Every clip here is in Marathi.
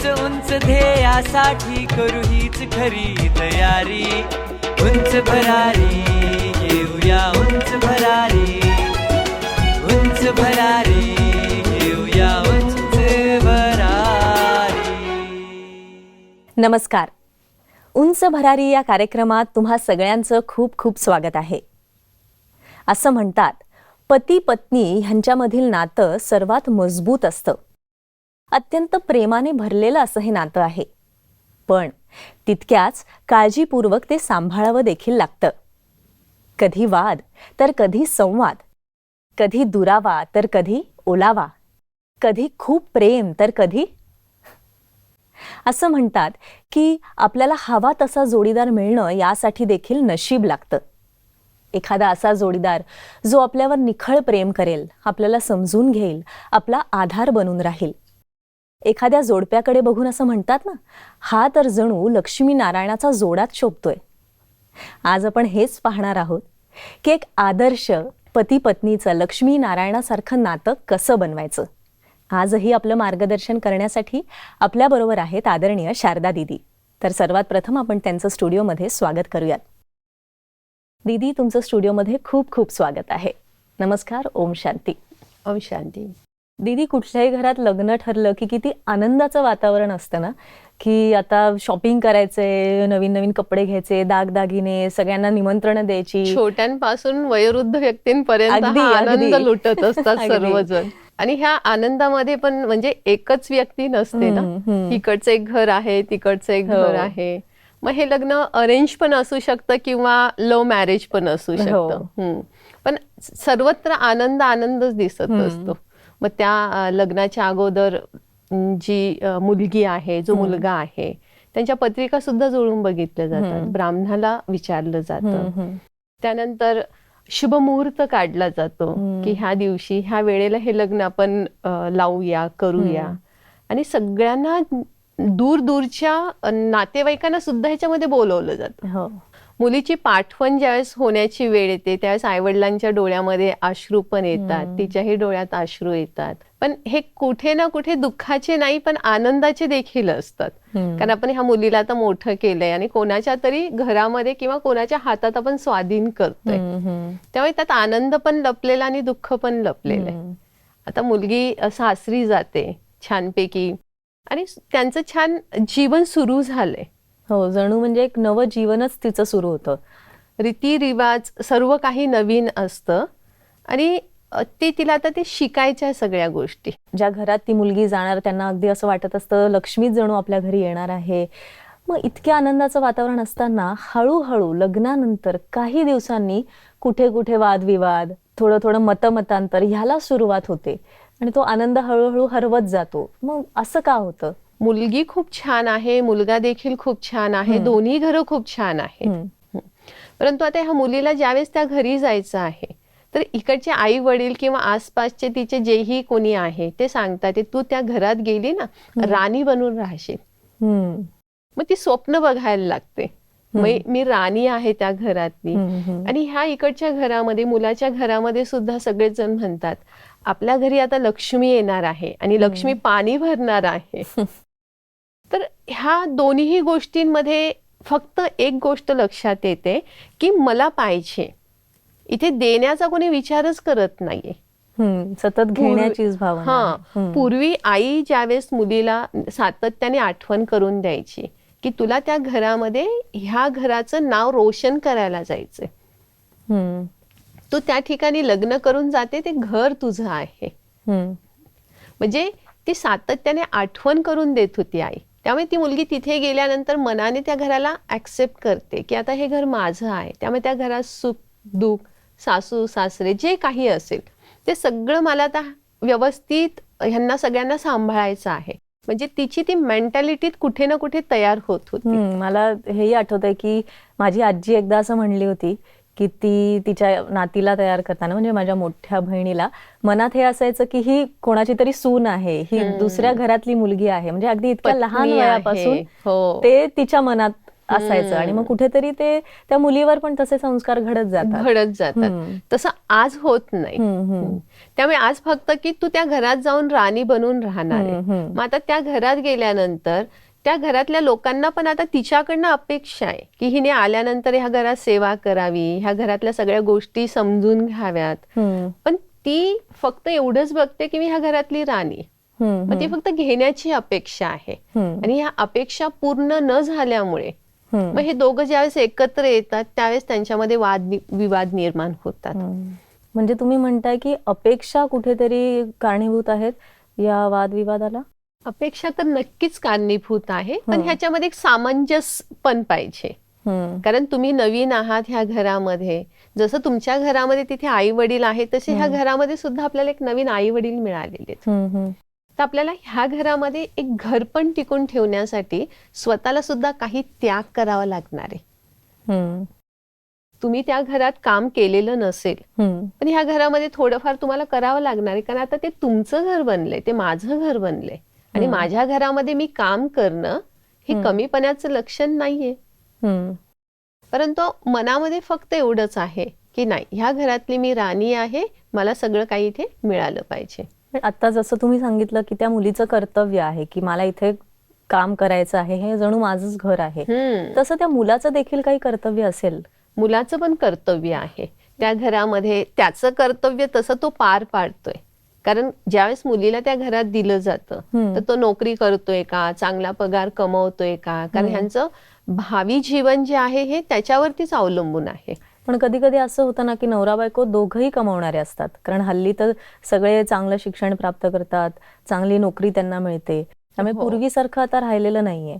उंच उंच ध्येयासाठी करू हीच खरी तयारी. उंच भरारी घेऊया उंच भरारी. उंच भरारी घेऊया उंच भरारी. नमस्कार. उंच भरारी या कार्यक्रमात तुम्हा सगळ्यांचं खूप खूप स्वागत आहे. असं म्हणतात पती पत्नी ह्यांच्यामधील नातं सर्वात मजबूत असतं. अत्यंत प्रेमाने भरलेलं असं हे नातं आहे. पण तितक्याच काळजीपूर्वक ते सांभाळावं देखील लागतं. कधी वाद तर कधी संवाद. कधी दुरावा तर कधी ओलावा. कधी खूप प्रेम तर कधी असं म्हणतात की आपल्याला हवा तसा जोडीदार मिळणं यासाठी देखील नशीब लागतं. एखादा असा जोडीदार जो आपल्यावर निखळ प्रेम करेल आपल्याला समजून घेईल आपला आधार बनून राहील. एखाद्या जोडप्याकडे बघून असं म्हणतात ना हा तर जणू लक्ष्मी नारायणाचा जोडात शोभतोय. आज आपण हेच पाहणार आहोत की एक आदर्श पती पत्नीचं लक्ष्मी नारायणासारखं नातं कसं बनवायचं. आजही आपलं मार्गदर्शन करण्यासाठी आपल्याबरोबर आहेत आदरणीय शारदा दिदी. तर सर्वात प्रथम आपण त्यांचं स्टुडिओमध्ये स्वागत करूयात. दीदी तुमचं स्टुडिओमध्ये खूप खूप स्वागत आहे. नमस्कार ओम शांती. ओम शांती. दीदी कुठल्याही घरात लग्न ठरलं की किती आनंदाचं वातावरण असतं ना की आता शॉपिंग करायचंय नवीन नवीन कपडे घ्यायचे दागदागिने सगळ्यांना निमंत्रण द्यायची छोट्यांपासून वयोवृद्ध व्यक्तींपर्यंत हा आनंद. लुटत असतात. सर्वजण आणि ह्या आनंदामध्ये पण म्हणजे एकच व्यक्ती नसते ना. इकडचं एक घर आहे तिकडचं एक घर हो. आहे मग हे लग्न अरेंज पण असू शकतं किंवा लव्ह मॅरेज पण असू हो. शकतं. पण सर्वत्र आनंद आनंदच दिसत. असतो मग त्या लग्नाच्या अगोदर जी मुलगी आहे जो मुलगा आहे त्यांच्या पत्रिका सुद्धा जुळून बघितल्या जातात. ब्राह्मणाला विचारलं जातं. त्यानंतर शुभ मुहूर्त काढला जातो. की ह्या दिवशी ह्या वेळेला हे लग्न आपण लावूया करूया. आणि सगळ्यांना दूर दूरच्या नातेवाईकांना सुद्धा ह्याच्यामध्ये बोलवलं जातं हो मुलीची पाठवण ज्यावेळेस होण्याची वेळ येते त्यावेळेस आईवडिलांच्या डोळ्यामध्ये अश्रू पण येतात. तिच्याही डोळ्यात अश्रू येतात पण हे कुठे ना कुठे दुःखाचे नाही पण आनंदाचे देखील असतात. कारण आपण ह्या मुलीला आता मोठं केलंय आणि कोणाच्या तरी घरामध्ये किंवा कोणाच्या हातात आपण स्वाधीन करतोय. त्यामुळे त्यात आनंद पण लपलेला आणि दुःख पण लपलेलं आहे. आता मुलगी सासरी जाते छानपैकी आणि त्यांचं छान जीवन सुरू झालंय हो जणू म्हणजे एक नवं जीवनच तिचं सुरू होतं. रीतिरिवाज सर्व काही नवीन असतं आणि ती ते तिला आता ते शिकायच्या सगळ्या गोष्टी. ज्या घरात ती मुलगी जाणार त्यांना अगदी असं वाटत असतं लक्ष्मीच जणू आपल्या घरी येणार आहे. मग इतक्या आनंदाचं वातावरण असताना हळूहळू लग्नानंतर काही दिवसांनी कुठे कुठे वादविवाद थोडं थोडं मतमतांतर ह्याला सुरुवात होते. आणि तो आनंद हळूहळू हरवत जातो. मग असं का होतं? मुलगी खूप छान आहे मुलगा देखील खूप छान आहे दोन्ही घरं खूप छान आहेत. परंतु आता ह्या मुलीला ज्यावेळेस त्या घरी जायचं आहे तर इकडचे आई वडील किंवा आसपासचे तिचे जेही कोणी आहे ते सांगतात "ते तू त्या घरात गेली ना राणी बनून राहशील. मग ती स्वप्न बघायला लागते. मी राणी आहे त्या घरातली. आणि ह्या इकडच्या घरामध्ये मुलाच्या घरामध्ये सुद्धा सगळेच जण म्हणतात आपल्या घरी आता लक्ष्मी येणार आहे आणि लक्ष्मी पाणी भरणार आहे. तर ह्या दोन्ही गोष्टींमध्ये फक्त एक गोष्ट लक्षात येते की मला पाहिजे इथे देण्याचा कोणी विचारच करत नाहीये. सतत घेण्याचीच भावना हा. पूर्वी आई ज्यावेळेस मुलीला सातत्याने आठवण करून द्यायची की तुला त्या घरामध्ये ह्या घराचं नाव रोशन करायला जायचंय. तू त्या ठिकाणी लग्न करून जाते ते घर तुझं आहे. म्हणजे ती सातत्याने आठवण करून देत होती आई त्यामुळे ती मुलगी तिथे गेल्यानंतर मनाने त्या घराला ऍक्सेप्ट करते की आता हे घर माझं आहे. त्यामुळे त्या घरात सुख दुःख सासू सासरे जे काही असेल ते सगळं मला आता व्यवस्थित ह्यांना सगळ्यांना सांभाळायचं आहे. म्हणजे तिची ती मेंटॅलिटीत कुठे ना कुठे तयार होत होती. मला हेही आठवत आहे की माझी आजी एकदा असं म्हणली होती की ती तिच्या नातीला तयार करताना म्हणजे माझ्या मोठ्या बहिणीला मनात हे असायचं की ही कोणाची तरी सून आहे ही दुसऱ्या घरातली मुलगी आहे म्हणजे अगदी इतक्या लहान. वयापासून हो. ते तिच्या मनात असायचं आणि मग कुठेतरी ते त्या मुलीवर पण तसे संस्कार घडत जातात घडत जातात. तसं आज होत नाही. त्यामुळे आज फक्त की तू त्या घरात जाऊन राणी बनून राहणार. मग आता त्या घरात गेल्यानंतर त्या घरातल्या लोकांना पण आता तिच्याकडनं अपेक्षा आहे की हिने आल्यानंतर ह्या घरात सेवा करावी ह्या घरातल्या सगळ्या गोष्टी समजून घ्याव्यात. पण ती फक्त एवढंच बघते की मी ह्या घरातली राणी. मग ती फक्त घेण्याची अपेक्षा आहे. आणि ह्या अपेक्षा पूर्ण न झाल्यामुळे मग हे दोघं ज्यावेळेस एकत्र येतात त्यावेळेस त्यांच्यामध्ये वाद विवाद निर्माण होतात. म्हणजे तुम्ही म्हणताय की अपेक्षा कुठेतरी कारणीभूत आहेत या वादविवादाला? अपेक्षा तर नक्कीच कारणीभूत आहे पण. ह्याच्यामध्ये एक सामंजस्य पण पाहिजे कारण तुम्ही नवीन आहात ह्या घरामध्ये. जसं तुमच्या घरामध्ये तिथे आई वडील आहेत तसे ह्या घरामध्ये सुद्धा आपल्याला एक नवीन आई वडील मिळालेले तर आपल्याला ह्या घरामध्ये एक घर पण टिकून ठेवण्यासाठी स्वतःला सुद्धा काही त्याग करावा लागणार आहे. तुम्ही त्या घरात काम केलेलं नसेल पण ह्या घरामध्ये थोडंफार तुम्हाला करावं लागणार आहे कारण आता ते तुमचं घर बनलंय ते माझं घर बनलंय. आणि. माझ्या घरामध्ये मी काम करणं हे. कमीपणाचं लक्षण नाहीये. परंतु मनामध्ये फक्त एवढंच आहे की नाही ह्या घरातली मी राणी आहे मला सगळं काही इथे मिळालं पाहिजे. आता जसं तुम्ही सांगितलं की त्या मुलीचं कर्तव्य आहे की मला इथे काम करायचं आहे हे जणू माझंच घर आहे. तसं त्या मुलाचं देखील काही कर्तव्य असेल? मुलाचं पण कर्तव्य आहे. त्या घरामध्ये त्याचं कर्तव्य तसं तो पार पाडतोय. कारण ज्यावेळेस मुलीला त्या घरात दिलं जातं. तर तो नोकरी करतोय का चांगला पगार कमवतोय का कारण ह्यांचं भावी जीवन जे आहे हे त्याच्यावरतीच अवलंबून आहे पण कधी कधी असं होतं ना की नवरा बायको दोघंही कमावणारे असतात कारण हल्ली तर सगळे चांगलं शिक्षण प्राप्त करतात चांगली नोकरी त्यांना मिळते त्यामुळे हो. पूर्वीसारखं आता राहिलेलं नाहीये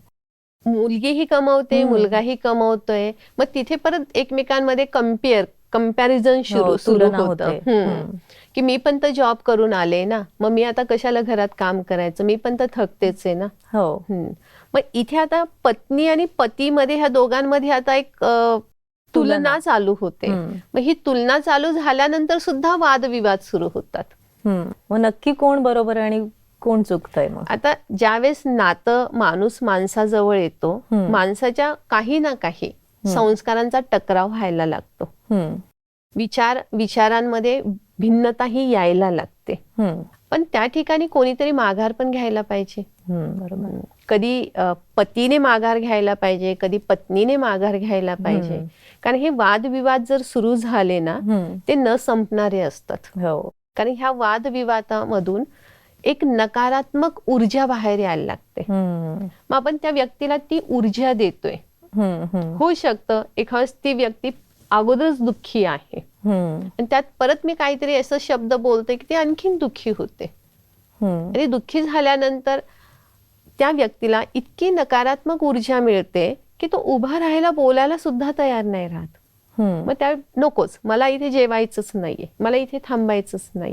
मुलगीही कमवते. मुलगाही कमवतोय मग तिथे परत एकमेकांमध्ये कंपेअर कंपॅरिझन हो, सुरू सुरू तुलना होतं होते. हम्म. की मी पण तर जॉब करून आले ना मग मी आता कशाला घरात काम करायचं मी पण तर थकतेच आहे ना हो. मग इथे आता पत्नी आणि पतीमध्ये ह्या दोघांमध्ये आता एक तुलना. चालू होते. मग ही तुलना चालू झाल्यानंतर सुद्धा वादविवाद सुरू होतात. मग नक्की कोण बरोबर आणि कोण चुकतंय मग आता ज्यावेळेस नातं माणूस माणसाजवळ येतो. माणसाच्या काही ना काही संस्कारांचा टकराव व्हायला लागतो. विचार विचारांमध्ये भिन्नताही यायला लागते. पण त्या ठिकाणी कोणीतरी माघार पण घ्यायला पाहिजे. बरोबर कधी पतीने माघार घ्यायला पाहिजे कधी पत्नीने माघार घ्यायला पाहिजे. कारण हे वादविवाद जर सुरू झाले ना. ते न संपणारे असतात हो कारण ह्या वादविवादामधून एक नकारात्मक ऊर्जा बाहेर यायला लागते. मग आपण त्या व्यक्तीला ती ऊर्जा देतोय. होऊ शकतं एखाद्या ती व्यक्ती अगोदरच दुःखी आहे. आणि त्यात परत मी काहीतरी असं शब्द बोलते की ती आणखीन दुःखी होते. आणि दुःखी झाल्यानंतर त्या व्यक्तीला इतकी नकारात्मक ऊर्जा मिळते की तो उभा राहायला बोलायला सुद्धा तयार नाही राहत. मग त्या नकोच मला इथे जेवायचंच नाहीये मला इथे थांबायचंच नाही.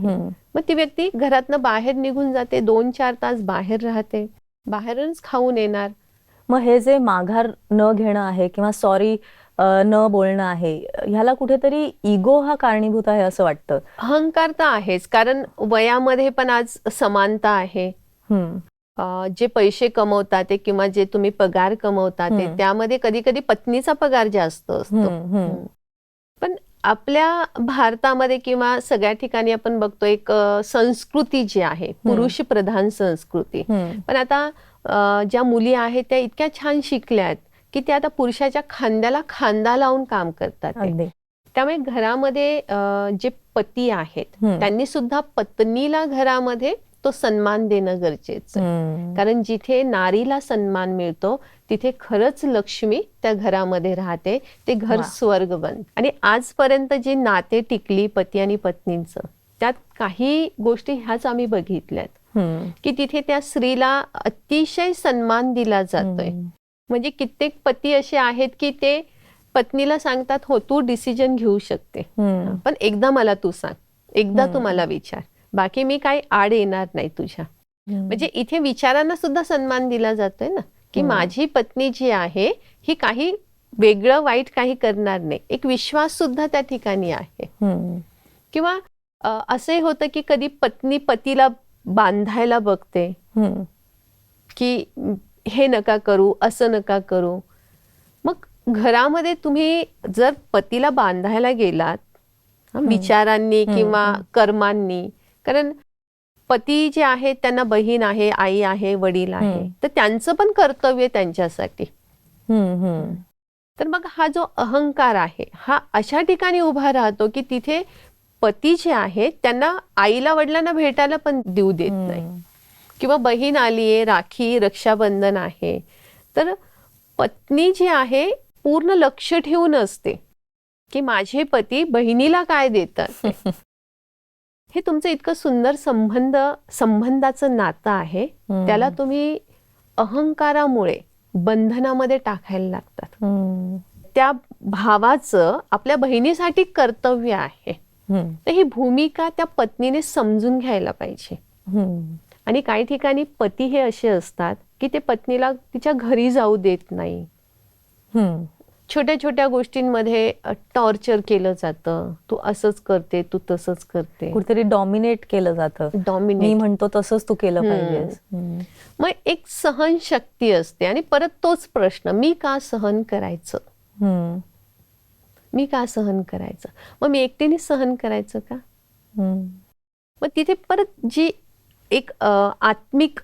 मग ती व्यक्ती घरातनं बाहेर निघून जाते दोन चार तास बाहेर राहते बाहेरच खाऊन येणार मग हे जे माघार न घेणं आहे किंवा सॉरी न बोलणं आहे. ह्याला कुठेतरी इगो हा कारणीभूत आहे असं वाटतं. अहंकार तर आहेच. कारण वयामध्ये पण आज समानता आहे. जे पैसे कमवतात ते किंवा जे तुम्ही पगार कमवतात ते. त्यामध्ये कधी कधी पत्नीचा पगार जास्त असतो. पण आपल्या भारतामध्ये किंवा सगळ्या ठिकाणी आपण बघतो एक संस्कृती जी आहे पुरुष प्रधान संस्कृती. पण आता ज्या मुली आहेत त्या इतक्या छान शिकल्यात. की त्या आता पुरुषाच्या खांद्याला खांदा लावून काम करतात ते. त्यामुळे घरामध्ये जे पती आहेत. त्यांनी सुद्धा पत्नीला घरामध्ये तो सन्मान देणं गरजेचं. कारण जिथे नारीला सन्मान मिळतो तिथे खरंच लक्ष्मी त्या घरामध्ये राहते ते घर. स्वर्ग बन आणि आजपर्यंत जी नाते टिकली पती आणि पत्नींचं त्यात काही गोष्टी ह्याच आम्ही बघितल्यात. की तिथे त्या स्त्रीला अतिशय सन्मान दिला जातोय. म्हणजे कित्येक पती असे आहेत की ते पत्नीला सांगतात हो तू डिसिजन घेऊ शकते. पण एकदा मला तू सांग. एकदा तू मला विचार. बाकी मी काही आड येणार नाही तुझ्या. म्हणजे इथे विचारांना सुद्धा सन्मान दिला जातोय ना की. माझी पत्नी जी आहे ही काही वेगळं वाईट काही करणार नाही. एक विश्वास सुद्धा त्या ठिकाणी आहे. किंवा अ, असंही होतं की कधी पत्नी पतीला बांधायला बघते. की "म, हे नका करू असं नका करू मग घरामध्ये तुम्ही जर पतीला बांधायला गेलात विचारांनी किंवा कर्मांनी कारण पती जे आहेत त्यांना बहीण आहे आई आहे वडील आहे. तर त्यांचं पण कर्तव्य त्यांच्यासाठी. तर मग हा जो अहंकार आहे हा अशा ठिकाणी उभा राहतो की तिथे पती जे आहेत त्यांना आईला वडिलांना भेटायला पण देऊ देत नाही. किंवा बहीण आलीये राखी रक्षाबंधन आहे तर पत्नी जी आहे पूर्ण लक्ष ठेवून असते की माझे पती बहिणीला काय देतात. हे तुमचं इतकं सुंदर संबंध संबंधाचं नातं आहे. त्याला तुम्ही अहंकारामुळे बंधनामध्ये टाकायला लागतात. त्या भावाचं आपल्या बहिणीसाठी कर्तव्य आहे. तर ही भूमिका त्या पत्नीने समजून घ्यायला पाहिजे. आणि काही ठिकाणी पती हे असे असतात की ते पत्नीला तिच्या घरी जाऊ देत नाही. छोट्या छोट्या गोष्टींमध्ये टॉर्चर केलं जातं. तू असंच करते तू तसंच करते. कुठेतरी डॉमिनेट केलं जातं. मी डॉमिनेट म्हणतो तसंच तू केलं हम्म. मग एक सहनशक्ती असते आणि परत तोच प्रश्न मी का सहन करायचं? हम्म. मी का सहन करायचं? मग मी एकटीने सहन करायचं का. मग तिथे परत जी एक आत्मिक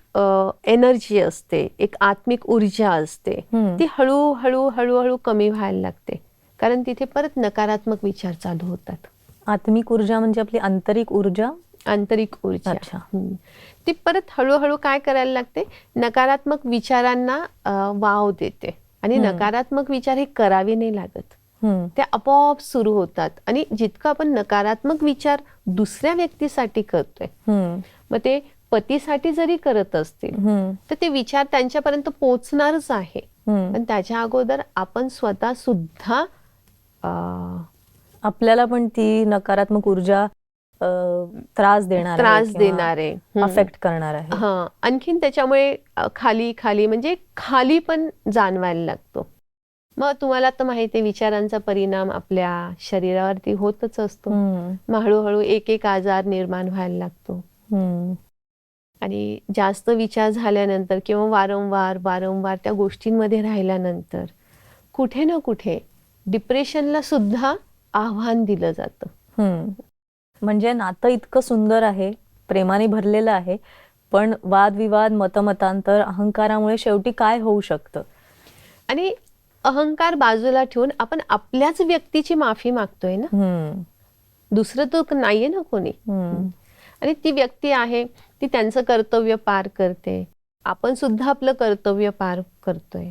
एनर्जी असते एक आत्मिक ऊर्जा असते. ती हळूहळू हळूहळू कमी व्हायला लागते कारण तिथे परत नकारात्मक विचार चालू होतात आत्मिक ऊर्जा म्हणजे आपली आंतरिक ऊर्जा आंतरिक ऊर्जा. ती परत हळूहळू काय करायला लागते नकारात्मक विचारांना वाव देते आणि. नकारात्मक विचार हे करावे नाही लागत. ते आपोआप सुरू होतात आणि जितकं आपण नकारात्मक विचार दुसऱ्या व्यक्तीसाठी करतोय. मग ते पतीसाठी जरी करत असतील. तर ते विचार त्यांच्यापर्यंत पोहोचणारच आहे. पण त्याच्या अगोदर आपण स्वतः सुद्धा आपल्याला पण ती नकारात्मक ऊर्जा त्रास देणार त्रास देणारे हम्म. अफेक्ट करणार आहे हा आणखीन त्याच्यामुळे खाली खाली म्हणजे खाली पण जाणवायला लागतो मग तुम्हाला तर माहिती आहे विचारांचा परिणाम आपल्या शरीरावरती होतच असतो. मग हळूहळू एक एक आजार निर्माण व्हायला लागतो. आणि जास्त विचार झाल्यानंतर किंवा वारंवार वारंवार त्या गोष्टींमध्ये राहिल्यानंतर कुठे ना कुठे डिप्रेशनला सुद्धा आव्हान दिलं जातं. म्हणजे नातं इतकं सुंदर आहे प्रेमाने भरलेलं आहे पण वादविवाद मतमतांतर अहंकारामुळे शेवटी काय होऊ शकतं आणि अहंकार बाजूला ठेवून आपण आपल्याच व्यक्तीची माफी मागतोय ना. दुसरं तर नाहीये ना कोणी. आणि ती व्यक्ती आहे ती त्यांचं कर्तव्य पार करते आपण सुद्धा आपलं कर्तव्य पार करतोय.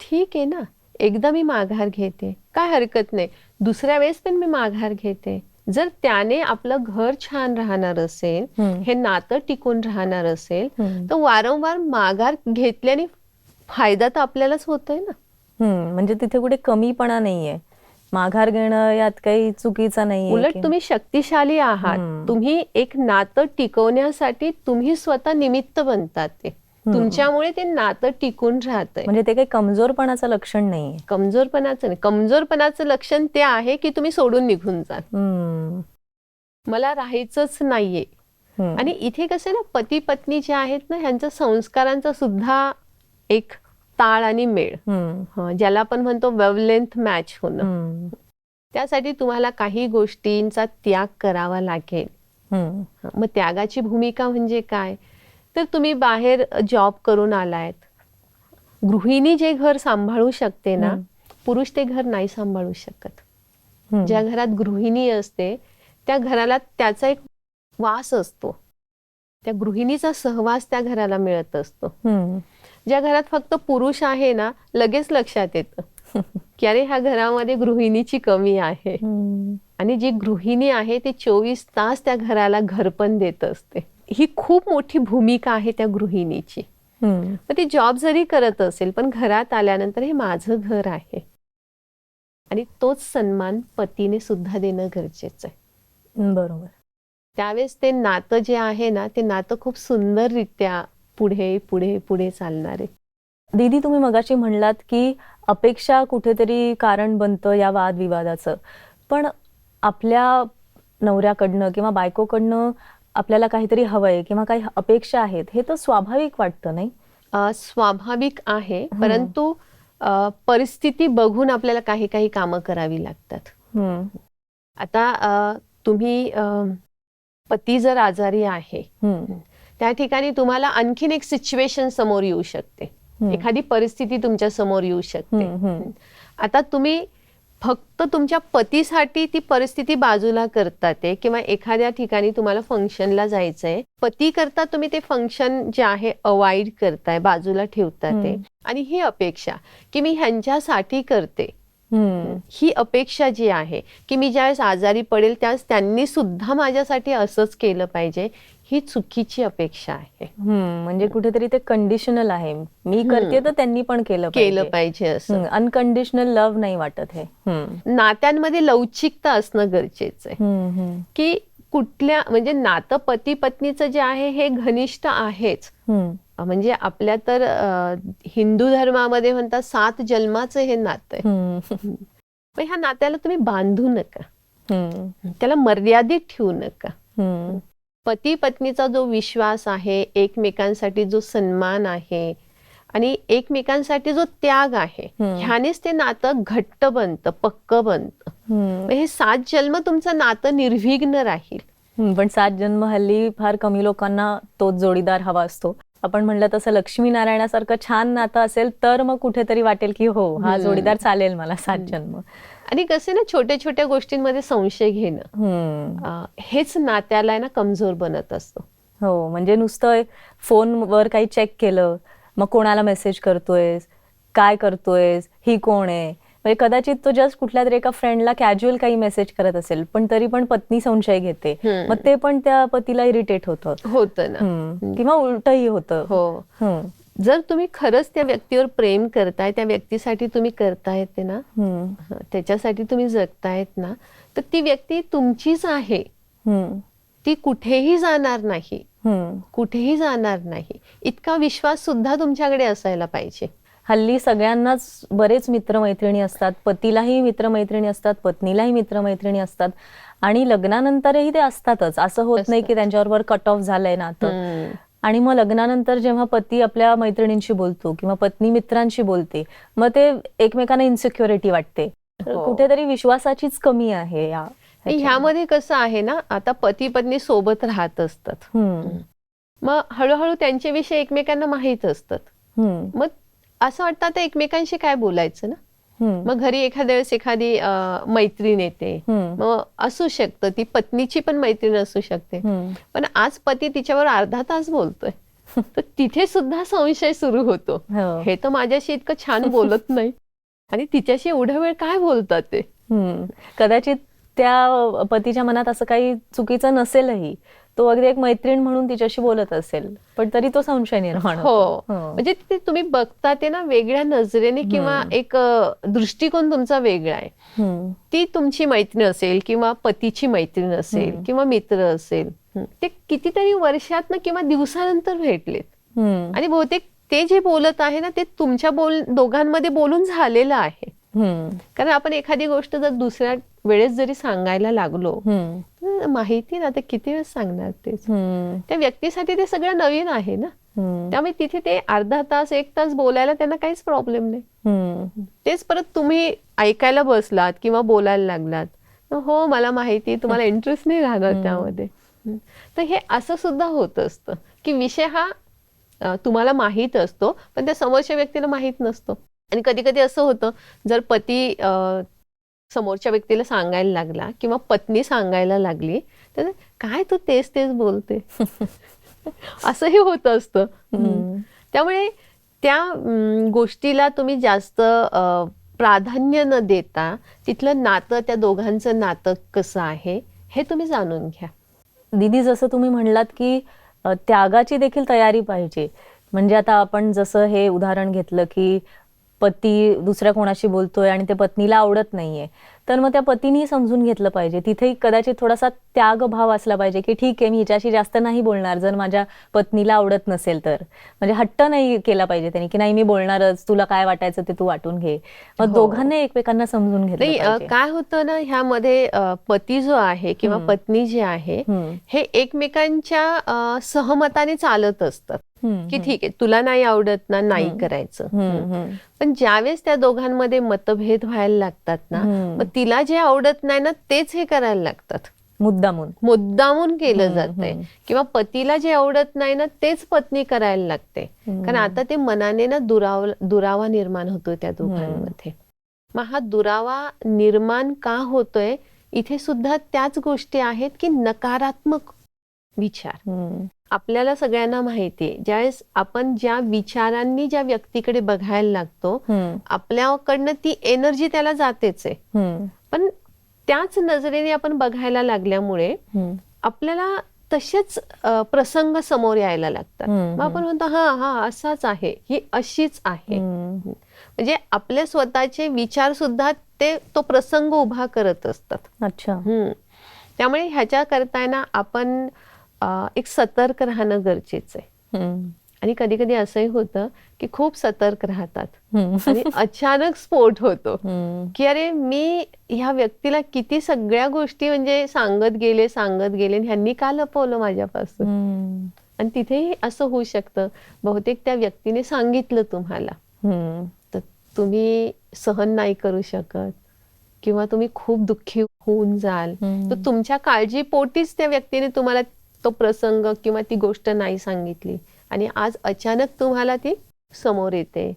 ठीक आहे ना एकदा मी माघार घेते काय हरकत नाही दुसऱ्या वेळेस पण मी माघार घेते जर त्याने आपलं घर छान राहणार असेल. हे नातं टिकून राहणार असेल. तर वारंवार माघार घेतल्याने फायदा तर आपल्यालाच होतोय ना. म्हणजे तिथे कुठे कमीपणा नाहीये माघार घेणं यात काही चुकीचं नाहीये उलट तुम्ही शक्तिशाली आहात. तुम्ही एक नातं टिकवण्यासाठी तुम्ही स्वतः निमित्त बनतात ते. तुमच्यामुळे ते नातं टिकून राहतंय. म्हणजे ते काही कमजोरपणाचं लक्षण नाहीये. कमजोरपणाचं नाही. कमजोरपणाचं लक्षण ते आहे की तुम्ही सोडून निघून जा. मला राहायचंच नाहीये. आणि इथे कसं ना पती पत्नी जे आहेत ना ह्यांच्या संस्कारांचा सुद्धा एक ताळ आणि मेळ. हं, ज्याला आपण म्हणतो वेवलेंथ मॅच होणं. त्यासाठी तुम्हाला काही गोष्टींचा त्याग करावा लागेल मग त्यागाची भूमिका म्हणजे काय तर तुम्ही बाहेर जॉब करून आलायत गृहिणी जे घर सांभाळू शकते ना. पुरुष ते घर नाही सांभाळू शकत. ज्या घरात गृहिणी असते त्या घराला त्याचा एक वास असतो त्या गृहिणीचा सहवास त्या घराला मिळत असतो. ज्या घरात फक्त पुरुष आहे ना लगेच लक्षात येतं. की अरे ह्या घरामध्ये गृहिणीची कमी आहे. आणि जी गृहिणी आहे ती चोवीस तास त्या घराला घरपण देत असते. ही खूप मोठी भूमिका आहे त्या गृहिणीची. मग ती जॉब जरी करत असेल पण घरात आल्यानंतर हे माझं घर आहे. आणि तोच सन्मान पतीने सुद्धा देणं गरजेचं आहे. बरोबर. त्यावेळेस ते नातं जे आहे ना ते नातं खूप सुंदररित्या पुढे पुढे पुढे चालणार आहे. दीदी तुम्ही मगाशी म्हणलात की अपेक्षा कुठेतरी कारण बनतं या वादविवादाचं. पण आपल्या नवऱ्याकडनं किंवा बायकोकडनं आपल्याला काहीतरी हवंय किंवा काही अपेक्षा आहेत हे तर स्वाभाविक वाटतं नाही? स्वाभाविक आहे परंतु परिस्थिती बघून आपल्याला काही काही कामं करावी लागतात. आता तुम्ही पती जर आजारी आहे त्या ठिकाणी तुम्हाला आणखीन एक सिच्युएशन समोर येऊ शकते. एखादी परिस्थिती तुमच्यासमोर येऊ शकते. आता तुम्ही फक्त तुमच्या पतीसाठी ती परिस्थिती बाजूला करतात किंवा एखाद्या ठिकाणी तुम्हाला फंक्शनला जायचंय. पती करता तुम्ही ते फंक्शन जे आहे अवॉइड करताय बाजूला ठेवतात आहे. हम्म. आणि ही अपेक्षा की मी ह्यांच्यासाठी करते. ही अपेक्षा जी आहे की मी ज्यावेळेस आजारी पडेल त्यावेळेस त्यांनी सुद्धा माझ्यासाठी असंच केलं पाहिजे. ही चुकीची अपेक्षा आहे. म्हणजे कुठेतरी ते कंडिशनल आहे. मी करते तर त्यांनी पण केलं केलं पाहिजे. असं. अनकंडिशनल लव्ह नाही वाटत हे. नात्यांमध्ये लवचिकता असणं गरजेचं आहे. की कुठल्या म्हणजे नातं पती पत्नीचं जे आहे हे घनिष्ठ आहेच. म्हणजे आपल्या तर हिंदू धर्मामध्ये म्हणतात सात जन्माचं हे नातं आहे. पण ह्या नात्याला तुम्ही बांधू नका. त्याला मर्यादित ठेवू नका. पती पत्नीचा जो विश्वास आहे एकमेकांसाठी जो सन्मान आहे आणि एकमेकांसाठी जो त्याग आहे. ह्यानेच ते नातं घट्ट बनतं पक्क बनतं. हे सात जन्म तुमचं नातं निर्विघ्न राहील. पण सात जन्म हल्ली फार कमी लोकांना तोच जोडीदार हवा असतो. आपण म्हणलं तसं लक्ष्मीनारायणासारखं छान नातं असेल तर मग कुठेतरी वाटेल की हो हा. जोडीदार चालेल मला सात जन्म. आणि कसे ना छोट्या छोट्या गोष्टींमध्ये संशय घेणं. हेच नात्याला ना कमजोर बनत असतो. हो म्हणजे नुसतं फोनवर काही चेक केलं मग कोणाला मेसेज करतोयस? काय करतोयस? ही कोण आहे? म्हणजे कदाचित तो जस्ट कुठल्या तरी एका फ्रेंडला कॅज्युअल काही मेसेज करत असेल पण तरी पण पत्नी संशय घेते. मग ते पण त्या पतीला इरिटेट होतं. होतं ना. किंवा उलटही होतं. हो. जर तुम्ही खरंच त्या व्यक्तीवर प्रेम करताय त्या व्यक्तीसाठी तुम्ही करतायत ते ना त्याच्यासाठी तुम्ही जगतायत ना तर ती व्यक्ती तुमचीच आहे. ती कुठेही जाणार नाही. कुठेही जाणार नाही. इतका विश्वास सुद्धा तुमच्याकडे असायला पाहिजे. हल्ली सगळ्यांनाच बरेच मित्रमैत्रिणी असतात पतीलाही मित्रमैत्रिणी असतात पत्नीलाही मित्रमैत्रिणी असतात आणि लग्नानंतरही ते असतातच. असं होत नाही की त्यांच्याबरोबर कट ऑफ झालंय ना तर. आणि मग लग्नानंतर जेव्हा पती आपल्या मैत्रिणींशी बोलतो किंवा पत्नी मित्रांशी बोलते मग ते एकमेकांना इन्सिक्युरिटी वाटते हो. कुठेतरी विश्वासाचीच कमी आहे या ह्यामध्ये कसं आहे ना आता पती पत्नी सोबत राहत असतात. मग हळूहळू त्यांच्याविषयी एकमेकांना माहीत असतात. मग असं वाटतं आता एकमेकांशी काय बोलायचं ना. मग घरी एखाद्या वेळेस एखादी मैत्रीण येते. मग असू शकतं ती पत्नीची पण मैत्रीण असू शकते. पण आज पती तिच्यावर अर्धा तास बोलतोय तर तिथे सुद्धा संशय सुरू होतो हो. हे तर माझ्याशी इतकं छान बोलत नाही आणि तिच्याशी एवढा वेळ काय बोलतात ते. कदाचित त्या पतीच्या मनात असं काही चुकीचं नसेलही तो अगदी एक मैत्रीण म्हणून तिच्याशी बोलत असेल पण तरी तो संशय निर्माण हो होतो. म्हणजे ते तुम्ही बघता ते ना वेगळ्या नजरेने किंवा एक दृष्टिकोन तुमचा वेगळा आहे. ती तुमची मैत्रीण असेल किंवा पतीची मैत्रीण असेल. किंवा मित्र असेल ते कितीतरी वर्षात किंवा दिवसानंतर भेटलेत. आणि बहुतेक ते जे बोलत आहे ना ते तुमच्या बोल दोघांमध्ये बोलून झालेलं आहे. कारण आपण एखादी गोष्ट जर दुसऱ्या वेळेस जरी सांगायला लागलो माहिती ना ते किती वेळेस सांगणार तेच. त्या व्यक्तीसाठी ते सगळं नवीन आहे ना. त्यामुळे तिथे ते अर्धा तास एक तास बोलायला त्यांना काहीच प्रॉब्लेम नाही. तेच परत तुम्ही ऐकायला बसलात किंवा बोलायला लागलात हो मला माहिती तुम्हाला इंटरेस्ट नाही राहणार त्यामध्ये. तर हे असं सुद्धा होत असतं की विषय हा तुम्हाला माहीत असतो पण त्या समोरच्या व्यक्तीला माहीत नसतो आणि कधी कधी असं होतं जर पती समोरच्या व्यक्तीला सांगायला लागला किंवा पत्नी सांगायला लागली तर काय तू तेच तेच बोलते? असंही होत असतं. त्यामुळे त्या गोष्टीला तुम्ही जास्त प्राधान्य न देता तिथलं नातं त्या दोघांचं नातं कसं आहे हे तुम्ही जाणून घ्या. दीदी जसं तुम्ही म्हणलात की त्यागाची देखील तयारी पाहिजे. म्हणजे आता आपण जसं हे उदाहरण घेतलं की पती दुसऱ्या कोणाशी बोलतोय आणि ते पत्नीला आवडत नाहीये तर मग त्या पतीनी समजून घेतलं पाहिजे तिथेही कदाचित थोडासा त्याग भाव असला पाहिजे की ठीक आहे मी हिच्याशी जास्त नाही बोलणार जर माझ्या पत्नीला आवडत नसेल तर म्हणजे हट्ट नाही केला पाहिजे त्यांनी की नाही मी बोलणारच तुला काय वाटायचं ते तू वाटून घे मग हो. दोघांनी एकमेकांना समजून घेतलं काय होतं ना ह्यामध्ये पती जो आहे किंवा. पत्नी जी आहे. हे एकमेकांच्या सहमताने चालत असतात की ठीक आहे तुला नाही आवडत ना नाही करायचं. पण ज्यावेळेस त्या दोघांमध्ये मतभेद व्हायला लागतात ना. मग तिला जे आवडत नाही ना तेच हे करायला लागतात. मुद्दामून. मुद्दामून केलं जातंय. किंवा पतीला जे आवडत नाही ना तेच पत्नी करायला लागते. कारण आता ते मनाने ना दुराव दुरावा निर्माण होतोय त्या दोघांमध्ये. मग हा दुरावा निर्माण का होतोय? इथे सुद्धा त्याच गोष्टी आहेत की नकारात्मक विचार. आपल्याला सगळ्यांना माहितीये ज्यावेळेस आपण ज्या विचारांनी ज्या व्यक्तीकडे बघायला लागतो आपल्याकडनं ती एनर्जी त्याला जातेच आहे पण त्याच नजरेने आपण बघायला लागल्यामुळे. आपल्याला तसेच प्रसंग समोर यायला लागतात. मग आपण म्हणतो हा हा असाच आहे. ही अशीच आहे. म्हणजे आपले स्वतःचे विचार सुद्धा ते तो प्रसंग उभा करत असतात. अच्छा. त्यामुळे ह्याच्या करताय ना आपण एक सतर्क राहणं गरजेचं आहे. आणि कधी कधी असंही होतं की खूप सतर्क राहतात. आणि अचानक स्फोट होतो. की अरे मी ह्या व्यक्तीला किती सगळ्या गोष्टी म्हणजे सांगत गेले सांगत गेले आणि ह्यांनी का लपवलं माझ्यापासून? आणि तिथेही असं होऊ शकतं. बहुतेक त्या व्यक्तीने सांगितलं तुम्हाला. तर तुम्ही सहन नाही करू शकत किंवा तुम्ही खूप दुःखी होऊन जाल. तर तुमच्या काळजीपोटीच त्या व्यक्तीने तुम्हाला तो प्रसंग किंवा ती गोष्ट नाही सांगितली. आणि आज अचानक तुम्हाला ती समोर येते.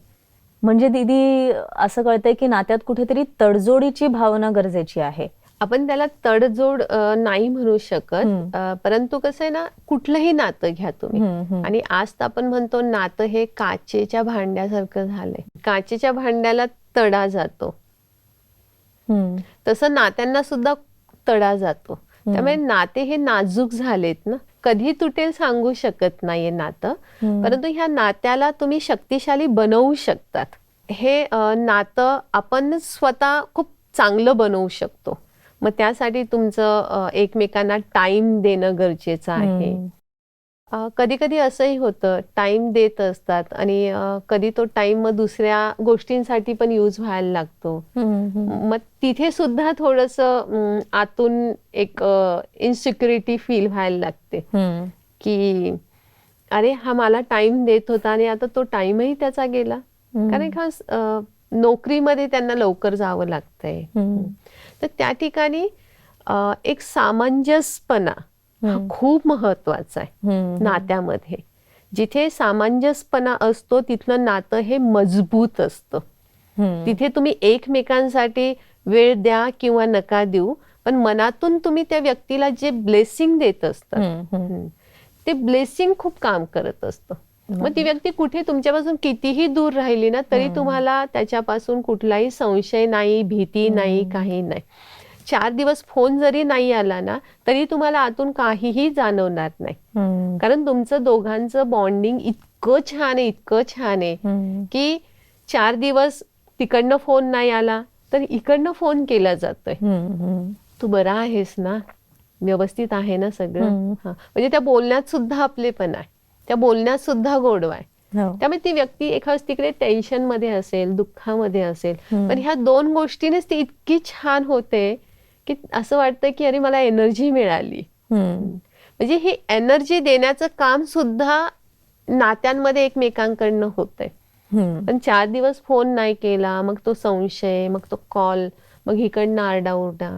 म्हणजे दीदी असं कळतंय की नात्यात कुठेतरी तडजोडीची भावना गरजेची आहे. आपण त्याला तडजोड नाही म्हणू शकत. परंतु कसं आहे ना कुठलंही नातं घ्या तुम्ही. आणि आज तर आपण म्हणतो नातं हे काचेच्या भांड्यासारखं झालंय. काचेच्या भांड्याला तडा जातो. तसं नात्यांना सुद्धा तडा जातो. त्यामुळे नाते हे नाजूक झालेत ना. कधी तुटेल सांगू शकत नाहीये नातं. परंतु ह्या नात्याला तुम्ही शक्तिशाली बनवू शकतात. हे नातं आपण स्वतः खूप चांगलं बनवू शकतो. मग त्यासाठी तुमचं एकमेकांना टाइम देणं गरजेचं आहे. कधी कधी असंही होतं टाइम देत असतात आणि कधी तो टाइम मग दुसऱ्या गोष्टींसाठी पण यूज व्हायला लागतो. मग तिथे सुद्धा थोडस आतून एक इन्सिक्युरिटी फील व्हायला लागते. की अरे हा मला टाइम देत होता आणि आता तो टाइमही त्याचा गेला. कारण का अ, नोकरीमध्ये त्यांना लवकर जावं लागतंय. तर त्या ठिकाणी एक सामंजस्यपणा हा. खूप महत्त्वाचा आहे. नात्यामध्ये जिथे सामंजस्यपणा असतो तिथलं नातं हे मजबूत असतं. तिथे तुम्ही एकमेकांसाठी वेळ द्या किंवा नका देऊ पण मनातून तुम्ही त्या व्यक्तीला जे ब्लेसिंग देत असतात. हम्म. ते ब्लेसिंग खूप काम करत असतं मग ती व्यक्ती कुठे तुमच्यापासून कितीही दूर राहिली ना तरी तुम्हाला त्याच्यापासून कुठलाही संशय नाही भीती नाही काही नाही चार दिवस फोन जरी नाही आला ना तरी तुम्हाला आतून काहीही जाणवणार नाही. कारण तुमचं दोघांचं बॉन्डिंग इतकं छान आहे इतकं छान आहे. की चार दिवस तिकडनं फोन नाही आला तर इकडनं फोन केला जातोय. तू बरा आहेस ना व्यवस्थित आहे ना सगळं म्हणजे त्या बोलण्यात सुद्धा आपलेपण आहे त्या बोलण्यात सुद्धा गोडवा आहे हो. त्यामुळे ती व्यक्ती एखाद तिकडे टेन्शनमध्ये असेल दुःखामध्ये असेल. पण ह्या दोन गोष्टीनेच ती इतकी छान होते की असं वाटतं की अरे मला एनर्जी मिळाली. म्हणजे ही एनर्जी देण्याचं काम सुद्धा नात्यांमध्ये एकमेकांकडनं होतंय. पण चार दिवस फोन नाही केला मग तो संशय मग तो कॉल मग इकडनं आरडाओरडा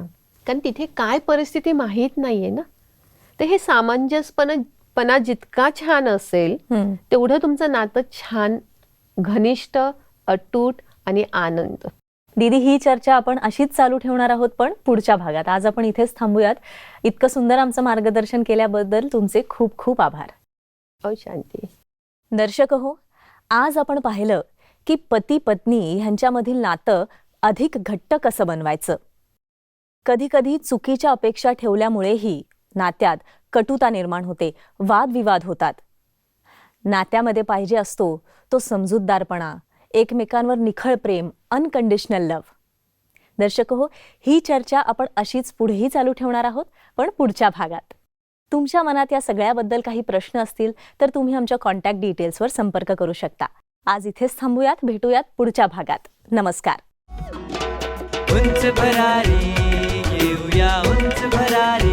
कारण तिथे काय परिस्थिती माहीत नाहीये ना तर हे सामंजस्यपणा पणा जितका छान असेल. तेवढं तुमचं नातं छान घनिष्ठ अटूट आणि आनंद दीदी ही चर्चा आपण अशीच चालू ठेवणार आहोत पण पुढच्या भागात. आज आपण इथेच थांबूयात. इतकं सुंदर आमचं मार्गदर्शन केल्याबद्दल तुमचे खूप खूप आभार. अ शांती. दर्शक हो आज आपण पाहिलं की पती पत्नी ह्यांच्यामधील नातं अधिक घट्ट कसं बनवायचं? कधीकधी चुकीच्या अपेक्षा ठेवल्यामुळेही नात्यात कटुता निर्माण होते वादविवाद होतात. नात्यामध्ये पाहिजे असतो तो समजूतदारपणा एकमेकांवर निखळ प्रेम अनकंडिशनल लव्ह दर्शक हो ही चर्चा आपण अशीच पुढेही चालू ठेवणार आहोत पण पुढच्या भागात. तुमच्या मनात या सगळ्याबद्दल काही प्रश्न असतील तर तुम्ही आमच्या कॉन्टॅक्ट डिटेल्सवर संपर्क करू शकता. आज इथेच थांबूयात भेटूयात पुढच्या भागात. नमस्कार. उंच भरारी उंच भरारी.